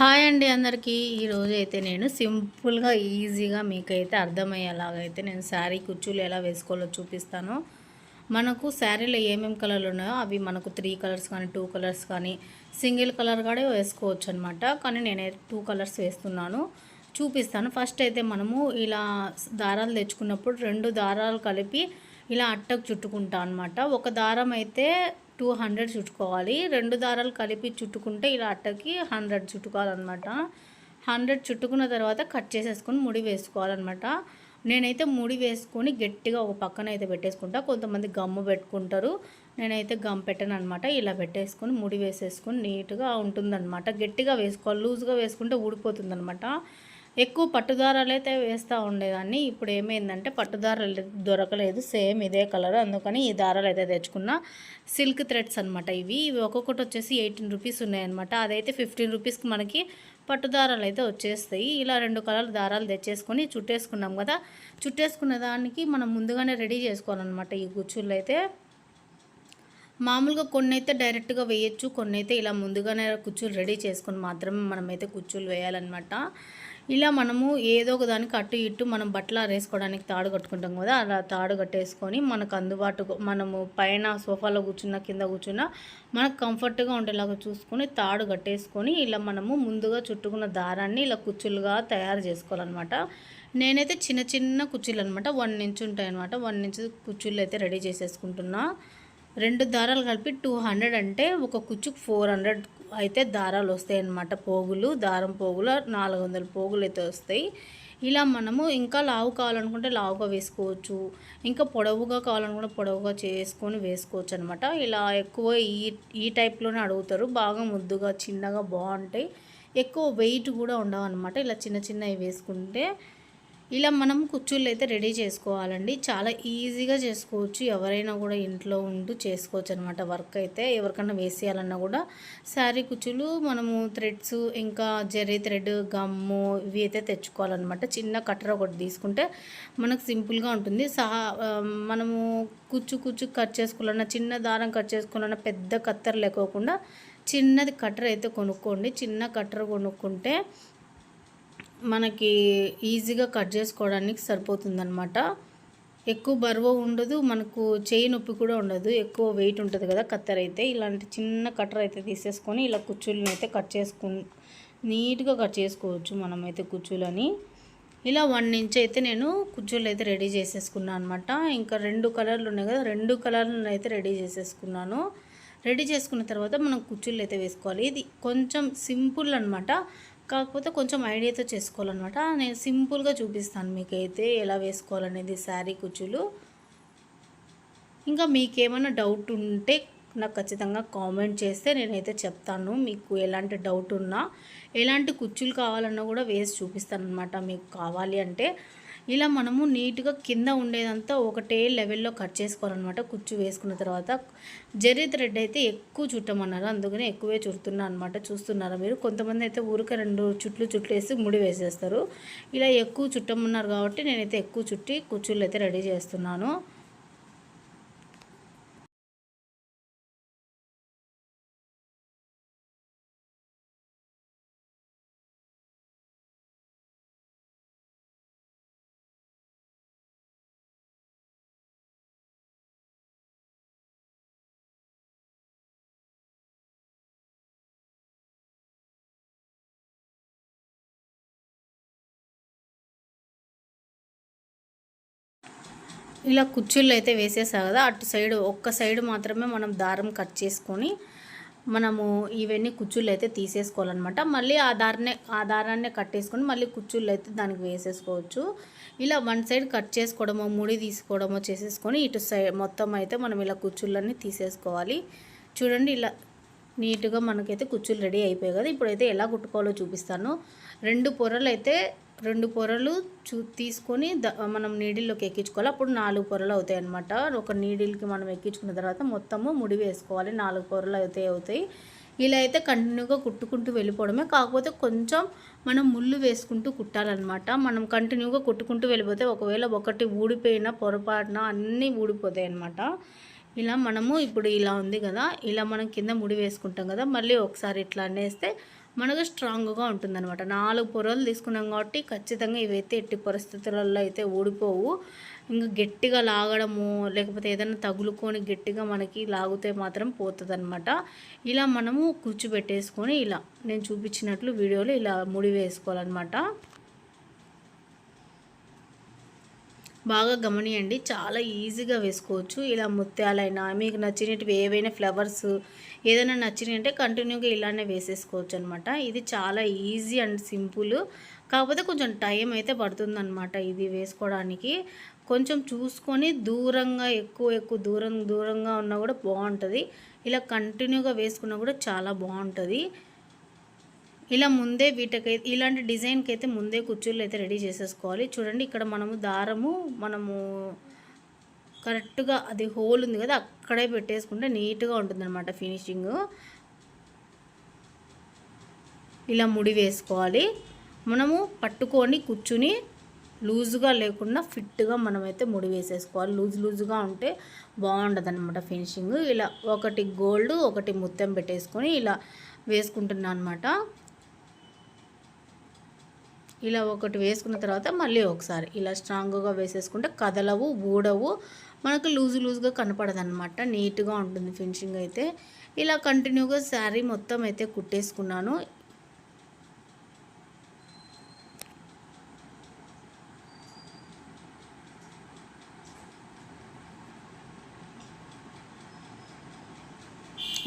Hi అండి అందరికీ. ఈరోజు అయితే నేను సింపుల్గా ఈజీగా మీకైతే అర్థమయ్యేలాగైతే నేను శారీ కుర్చీలు ఎలా వేసుకోవాలో చూపిస్తాను. మనకు శారీలో ఏమేమి కలర్లు ఉన్నాయో అవి మనకు త్రీ కలర్స్ కానీ టూ కలర్స్ కానీ సింగిల్ కలర్ కూడా వేసుకోవచ్చు అనమాట కానీ నేను టూ కలర్స్ వేస్తున్నాను. చూపిస్తాను. ఫస్ట్ అయితే మనము ఇలా దారాలు తెచ్చుకున్నప్పుడు రెండు దారాలు కలిపి ఇలా అట్టకు చుట్టుకుంటా అనమాట ఒక దారం అయితే టూ హండ్రెడ్ చుట్టుకోవాలి. రెండు దారాలు కలిపి చుట్టుకుంటే ఇలా అట్టకి హండ్రెడ్ చుట్టుకోవాలన్నమాట. హండ్రెడ్ చుట్టుకున్న తర్వాత కట్ చేసేసుకొని ముడి వేసుకోవాలన్నమాట. నేనైతే ముడి వేసుకొని గట్టిగా ఒక పక్కన అయితే పెట్టేసుకుంటా. కొంతమంది గమ్ము పెట్టుకుంటారు. నేనైతే గమ్ పెట్టను అనమాట ఇలా పెట్టేసుకొని ముడి వేసేసుకొని నీట్గా ఉంటుందన్నమాట. గట్టిగా వేసుకోవాలి. లూజ్గా వేసుకుంటే ఊడిపోతుంది అనమాట ఎక్కువ పట్టుదారాలు అయితే వేస్తూ ఉండేదాన్ని. ఇప్పుడు ఏమైందంటే పట్టుదారాలు దొరకలేదు. సేమ్ ఇదే కలర్. అందుకని ఈ దారాలు అయితే తెచ్చుకున్నా. సిల్క్ థ్రెడ్స్ అనమాట ఇవి. ఇవి ఒక్కొక్కటి వచ్చేసి ఎయిటీన్ రూపీస్ ఉన్నాయన్నమాట. అదైతే ఫిఫ్టీన్ రూపీస్కి మనకి పట్టుదారాలు అయితే వచ్చేస్తాయి. ఇలా రెండు కలర్ దారాలు తెచ్చేసుకొని చుట్టేసుకున్నాం కదా. చుట్టేసుకున్న దానికి మనం ముందుగానే రెడీ చేసుకోవాలన్నమాట ఈ గుచ్చుళ్ళు అయితే. మామూలుగా కొన్ని అయితే డైరెక్ట్గా వేయచ్చు. కొన్ని అయితే ఇలా ముందుగానే కుచ్చులు రెడీ చేసుకొని మాత్రమే మనమైతే కుచ్చులు వేయాలన్నమాట. ఇలా మనము ఏదో ఒక దానికి అటు ఇటు మనం బట్టలు ఆరేసుకోవడానికి తాడు కట్టుకుంటాం కదా అలా తాడు కట్టేసుకొని మనకు అందుబాటు మనము పైన సోఫాలో కూర్చున్న కింద కూర్చున్న మనకు కంఫర్ట్గా ఉండేలాగా చూసుకొని తాడు కట్టేసుకొని ఇలా మనము ముందుగా చుట్టుకున్న దారాన్ని ఇలా కుచ్చులుగా తయారు చేసుకోవాలన్నమాట. నేనైతే చిన్న చిన్న కుర్చీలు అనమాట వన్ ఇంచ్ ఉంటాయి అనమాట వన్ ఇంచ్ కుర్చీలు అయితే రెడీ చేసేసుకుంటున్నా. రెండు దారాలు కలిపి టూ హండ్రెడ్ అంటే ఒక కుచ్చుకు ఫోర్ హండ్రెడ్ అయితే దారాలు వస్తాయి అన్నమాట. పోగులు దారం పోగులు నాలుగు వందల పోగులు అయితే వస్తాయి. ఇలా మనము ఇంకా లావు కావాలనుకుంటే లావుగా వేసుకోవచ్చు. ఇంకా పొడవుగా కావాలనుకుంటే పొడవుగా చేసుకొని వేసుకోవచ్చు అనమాట ఇలా ఎక్కువ ఈ ఈ టైప్లోనే అడుగుతారు. బాగా ముద్దుగా చిన్నగా బాగుంటాయి ఎక్కువ వెయిట్ కూడా ఉండవు అనమాట ఇలా చిన్న చిన్నవి వేసుకుంటే ఇలా మనం కుచ్చుళ్ళు అయితే రెడీ చేసుకోవాలండి. చాలా ఈజీగా చేసుకోవచ్చు. ఎవరైనా కూడా ఇంట్లో ఉంటూ చేసుకోవచ్చు అనమాట వర్క్ అయితే ఎవరికన్నా వేసేయాలన్నా కూడా శారీ కుచ్చులు మనము థ్రెడ్స్ ఇంకా జెర్రీ థ్రెడ్ గమ్ము ఇవి అయితే తెచ్చుకోవాలన్నమాట. చిన్న కట్టర్ ఒకటి తీసుకుంటే మనకు సింపుల్గా ఉంటుంది. సహా మనము కుచ్చు కుచ్చు కట్ చేసుకోవాలన్నా చిన్న దారం కట్ చేసుకోవాలన్నా పెద్ద కత్తెర లేకోకుండా చిన్నది కట్టర్ అయితే కొనుక్కోండి. చిన్న కట్టర్ కొనుక్కుంటే మనకి ఈజీగా కట్ చేసుకోవడానికి సరిపోతుందనమాట ఎక్కువ బరువు ఉండదు మనకు చేయి నొప్పి కూడా ఉండదు. ఎక్కువ వెయిట్ ఉంటుంది కదా కత్తెర అయితే. ఇలాంటి చిన్న కట్టర్ అయితే తీసేసుకొని ఇలా కుచ్చులను అయితే కట్ చేసుకు నీట్గా కట్ చేసుకోవచ్చు మనమైతే కుచ్చులని. ఇలా వన్ ఇంచ్ అయితే నేను కుచ్చులు అయితే రెడీ చేసేసుకున్నాను అనమాట ఇంకా రెండు కలర్లు ఉన్నాయి కదా రెండు కలర్లను అయితే రెడీ చేసేసుకున్నాను. రెడీ చేసుకున్న తర్వాత మనం కుచ్చులు అయితే వేసుకోవాలి. ఇది కొంచెం సింపుల్ అనమాట కాకపోతే కొంచెం ఐడియాతో చేసుకోవాలన్నమాట. నేను సింపుల్గా చూపిస్తాను మీకైతే ఎలా వేసుకోవాలనేది శారీ కుచ్చులు. ఇంకా మీకేమైనా డౌట్ ఉంటే నాకు ఖచ్చితంగా కామెంట్ చేస్తే నేనైతే చెప్తాను మీకు ఎలాంటి డౌట్ ఉన్నా. ఎలాంటి కుచ్చులు కావాలన్నా కూడా వేసి చూపిస్తాను అనమాట మీకు కావాలి అంటే. ఇలా మనము నీట్గా కింద ఉండేదంతా ఒకటే లెవెల్లో కట్ చేసుకోవాలన్నమాట. కుచ్చు వేసుకున్న తర్వాత జరీ థ్రెడ్ అయితే ఎక్కువ చుట్టమన్నారు. అందుకని ఎక్కువే చుడుతున్నా అనమాట చూస్తున్నారా మీరు? కొంతమంది అయితే ఊరికే రెండు చుట్లు చుట్లు వేసి ముడి వేసేస్తారు. ఇలా ఎక్కువ చుట్టమన్నారు కాబట్టి నేనైతే ఎక్కువ చుట్టి కుచ్చులు అయితే రెడీ చేస్తున్నాను. ఇలా కుర్చీలు అయితే వేసేసా కదా అటు సైడ్ ఒక్క సైడ్ మాత్రమే మనం దారం కట్ చేసుకొని మనము ఇవన్నీ కుచ్చుళ్ళు అయితే తీసేసుకోవాలన్నమాట. మళ్ళీ ఆ దారాన్ని ఆ దారాన్ని కట్టేసుకొని మళ్ళీ కుచ్చుళ్ళు అయితే దానికి వేసేసుకోవచ్చు. ఇలా వన్ సైడ్ కట్ చేసుకోవడమో ముడి తీసుకోవడమో చేసేసుకొని ఇటు సైడ్ మొత్తం అయితే మనం ఇలా కుచ్చుళ్ళన్నీ తీసేసుకోవాలి. చూడండి ఇలా నీట్గా మనకైతే కుచ్చులు రెడీ అయిపోయాయి కదా ఇప్పుడైతే ఎలా కుట్టుకోవాలో చూపిస్తాను. రెండు పొరలు అయితే రెండు పొరలు చూ తీసుకొని మనం నీడిల్లోకి ఎక్కించుకోవాలి. అప్పుడు నాలుగు పొరలు అవుతాయి అనమాట ఒక నీడిల్కి మనం ఎక్కించుకున్న తర్వాత మొత్తము ముడి వేసుకోవాలి. నాలుగు పొరలు అయితే అవుతాయి. ఇలా అయితే కంటిన్యూగా కుట్టుకుంటూ వెళ్ళిపోవడమే. కాకపోతే కొంచెం మనం ముళ్ళు వేసుకుంటూ కుట్టాలన్నమాట. మనం కంటిన్యూగా కుట్టుకుంటూ వెళ్ళిపోతే ఒకవేళ ఒకటి ఊడిపోయినా పొరపాటున అన్నీ ఊడిపోతాయి అన్నమాట ఇలా మనము ఇప్పుడు ఇలా ఉంది కదా ఇలా మనం కింద ముడి వేసుకుంటాం కదా మళ్ళీ ఒకసారి ఇట్లా అనేస్తే మనకు స్ట్రాంగ్గా ఉంటుందన్నమాట. నాలుగు పొరలు తీసుకున్నాం కాబట్టి ఖచ్చితంగా ఇవైతే ఎట్టి పరిస్థితులలో అయితే ఊడిపోవు. ఇంకా గట్టిగా లాగడము లేకపోతే ఏదైనా తగులుకొని గట్టిగా మనకి లాగితే మాత్రం పోతుంది అనమాట ఇలా మనము కూర్చోబెట్టేసుకొని ఇలా నేను చూపించినట్లు వీడియోలో ఇలా ముడి వేసుకోవాలన్నమాట. బాగా గమనియండి. చాలా ఈజీగా వేసుకోవచ్చు. ఇలా ముత్యాలైనా మీకు నచ్చినవి ఏవైనా ఫ్లవర్స్ ఏదైనా నచ్చినవి అంటే కంటిన్యూగా ఇలానే వేసేసుకోవచ్చు అనమాట ఇది చాలా ఈజీ అండ్ సింపుల్. కాకపోతే కొంచెం టైం అయితే పడుతుందన్నమాట ఇది వేసుకోవడానికి. కొంచెం చూసుకొని దూరంగా ఎక్కువ ఎక్కువ దూరం దూరంగా ఉన్నా కూడా బాగుంటుంది. ఇలా కంటిన్యూగా వేసుకున్నా కూడా చాలా బాగుంటుంది. ఇలా ముందే వీటికైతే ఇలాంటి డిజైన్కి అయితే ముందే కుర్చీలు అయితే రెడీ చేసేసుకోవాలి. చూడండి ఇక్కడ మనము దారము మనము కరెక్ట్గా అది హోల్ ఉంది కదా అక్కడే పెట్టేసుకుంటే నీట్గా ఉంటుందన్నమాట ఫినిషింగ్. ఇలా ముడి వేసుకోవాలి. మనము పట్టుకొని కూర్చుని లూజుగా లేకుండా ఫిట్గా మనమైతే ముడి వేసేసుకోవాలి. లూజ్ లూజుగా ఉంటే బాగుండదన్నమాట ఫినిషింగ్. ఇలా ఒకటి గోల్డ్ ఒకటి ముత్యం పెట్టేసుకొని ఇలా వేసుకుంటున్నాను అనమాట ఇలా ఒకటి వేసుకున్న తర్వాత మళ్ళీ ఒకసారి ఇలా స్ట్రాంగ్గా వేసేసుకుంటే కదలవు ఊడవు. మనకు లూజు లూజ్గా కనపడదు అనమాట నీట్గా ఉంటుంది ఫినిషింగ్ అయితే. ఇలా కంటిన్యూగా శారీ మొత్తం అయితే కుట్టేసుకున్నాను.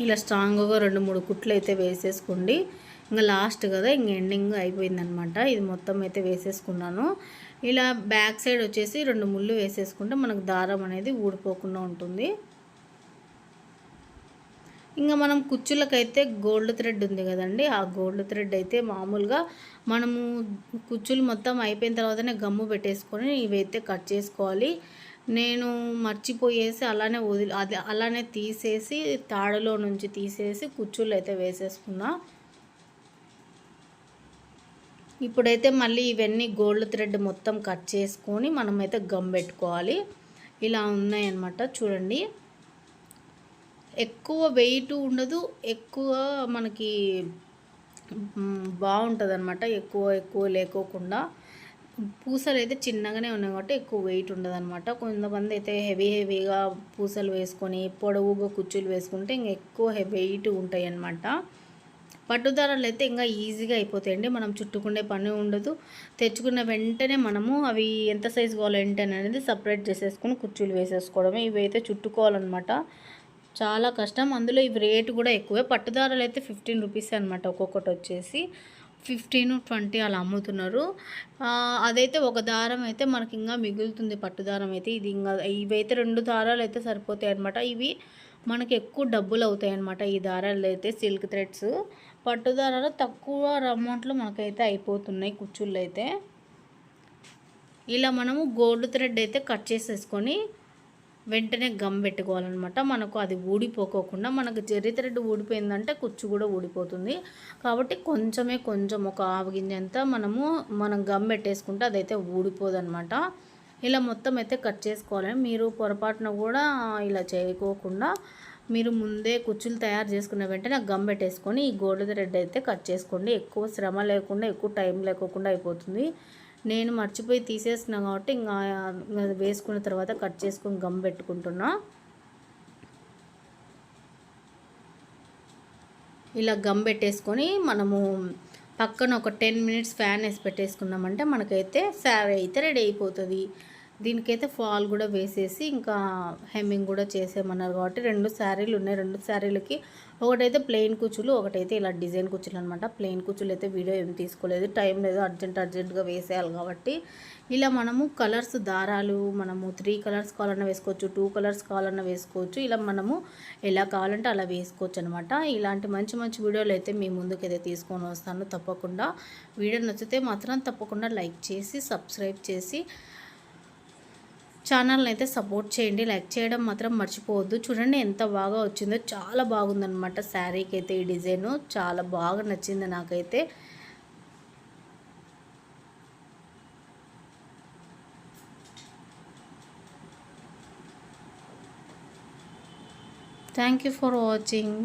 ఇలా స్ట్రాంగ్గా రెండు మూడు కుట్లు అయితే వేసేసుకోండి. ఇంకా లాస్ట్ కదా ఇంక ఎండింగ్ అయిపోయిందనమాట. ఇది మొత్తం అయితే వేసేసుకున్నాను. ఇలా బ్యాక్ సైడ్ వచ్చేసి రెండు ముళ్ళు వేసేసుకుంటే మనకు దారం అనేది ఊడిపోకుండా ఉంటుంది. ఇంకా మనం కుచ్చులకైతే గోల్డ్ థ్రెడ్ ఉంది కదండి ఆ గోల్డ్ థ్రెడ్ అయితే మామూలుగా మనము కుచ్చులు మొత్తం అయిపోయిన తర్వాతనే గమ్ము పెట్టేసుకొని ఇవైతే కట్ చేసుకోవాలి. నేను మర్చిపోయేసి అలానే వదిలి అది అలానే తీసేసి తాడులో నుంచి తీసేసి కుచ్చులు అయితే వేసేసుకున్నా. ఇప్పుడైతే మళ్ళీ ఇవన్నీ గోల్డ్ థ్రెడ్ మొత్తం కట్ చేసుకొని మనమైతే గమ్ పెట్టుకోవాలి. ఇలా ఉన్నాయన్నమాట చూడండి. ఎక్కువ వెయిట్ ఉండదు ఎక్కువ మనకి బాగుంటుంది అనమాట ఎక్కువ ఎక్కువ లేకోకుండా. పూసలు అయితే చిన్నగానే ఉన్నాయి కాబట్టి ఎక్కువ వెయిట్ ఉండదు అనమాట కొంతమంది అయితే హెవీ హెవీగా పూసలు వేసుకొని పొడవుగా కుచ్చులు వేసుకుంటే ఇంక ఎక్కువ వెయిట్ ఉంటాయి అన్నమాట పట్టుదారాలు అయితే ఇంకా ఈజీగా అయిపోతాయండి. మనం చుట్టుకునే పని ఉండదు. తెచ్చుకున్న వెంటనే మనము అవి ఎంత సైజు కావాలో ఏంటని అనేది సపరేట్ చేసేసుకుని కుర్చీలు వేసేసుకోవడమే. ఇవి అయితే చుట్టుకోవాలన్నమాట. చాలా కష్టం. అందులో ఇవి రేటు కూడా ఎక్కువే. పట్టుదారాలు అయితే ఫిఫ్టీన్ రూపీస్ అనమాట ఒక్కొక్కటి వచ్చేసి. ఫిఫ్టీన్ ట్వంటీ అలా అమ్ముతున్నారు. అదైతే ఒక దారం అయితే మనకి ఇంకా మిగులుతుంది పట్టుదారం అయితే. ఇది ఇంకా ఇవైతే రెండు దారాలు అయితే సరిపోతాయి అనమాట ఇవి మనకి ఎక్కువ డబ్బులు అవుతాయి అనమాట ఈ దారాలు అయితే సిల్క్ థ్రెడ్స్. పట్టు తక్కువ అమౌంట్లో మనకైతే అయిపోతున్నాయి కుచ్చుళ్ళు అయితే ఇలా మనము గోల్డ్ థ్రెడ్ అయితే కట్ చేసేసుకొని వెంటనే గమ్ పెట్టుకోవాలన్నమాట. మనకు అది ఊడిపోకోకుండా మనకు జెర్రీ థ్రెడ్ ఊడిపోయిందంటే కుచ్చు కూడా ఊడిపోతుంది. కాబట్టి కొంచెమే కొంచెం ఒక ఆవు గింజంతా మనము మనం గమ్ పెట్టేసుకుంటే అదైతే ఊడిపోదన్నమాట. ఇలా మొత్తం అయితే కట్ చేసుకోవాలి. మీరు పొరపాటున కూడా ఇలా చేయకోకుండా మీరు ముందే కుచ్చులు తయారు చేసుకున్న వెంటనే గమ్ పెట్టేసుకొని ఈ గోల్డ్ థ్రెడ్ అయితే కట్ చేసుకోండి. ఎక్కువ శ్రమ లేకుండా ఎక్కువ టైం లేకోకుండా అయిపోతుంది. నేను మర్చిపోయి తీసేసిన కాబట్టి ఇంకా వేసుకున్న తర్వాత కట్ చేసుకొని గమ్ పెట్టుకుంటున్నా. ఇలా గమ్ పెట్టేసుకొని మనము పక్కన ఒక టెన్ మినిట్స్ ఫ్యాన్ వేసి పెట్టేసుకున్నామంటే మనకైతే శారీ అయితే రెడీ అయిపోతుంది. దీనికైతే ఫాల్ కూడా వేసేసి ఇంకా హెమ్మింగ్ కూడా చేసేయమన్నారు కాబట్టి రెండు శారీలు ఉన్నాయి. రెండు శారీలకి ఒకటైతే ప్లెయిన్ కుచ్చులు ఒకటైతే ఇలా డిజైన్ కుచ్చులు అనమాట ప్లెయిన్ కుచ్చులు అయితే వీడియో ఏం తీసుకోలేదు. టైం లేదు అర్జెంట్ అర్జెంట్గా వేసేయాలి కాబట్టి. ఇలా మనము కలర్స్ దారాలు మనము త్రీ కలర్స్ కావాలన్నా వేసుకోవచ్చు టూ కలర్స్ కావాలన్నా వేసుకోవచ్చు. ఇలా మనము ఎలా కావాలంటే అలా వేసుకోవచ్చు అనమాట ఇలాంటి మంచి మంచి వీడియోలు అయితే మీ ముందుకైతే తీసుకొని వస్తాను తప్పకుండా. వీడియో నచ్చితే మాత్రం తప్పకుండా లైక్ చేసి సబ్స్క్రైబ్ చేసి ఛానల్ని అయితే సపోర్ట్ చేయండి లైక్ చేయడం మాత్రం మర్చిపోవద్దు. చూడండి ఎంత బాగా వచ్చిందో చాలా బాగుందనమాట శారీకి అయితే ఈ డిజైను. చాలా బాగా నచ్చింది నాకైతే. Thank you for watching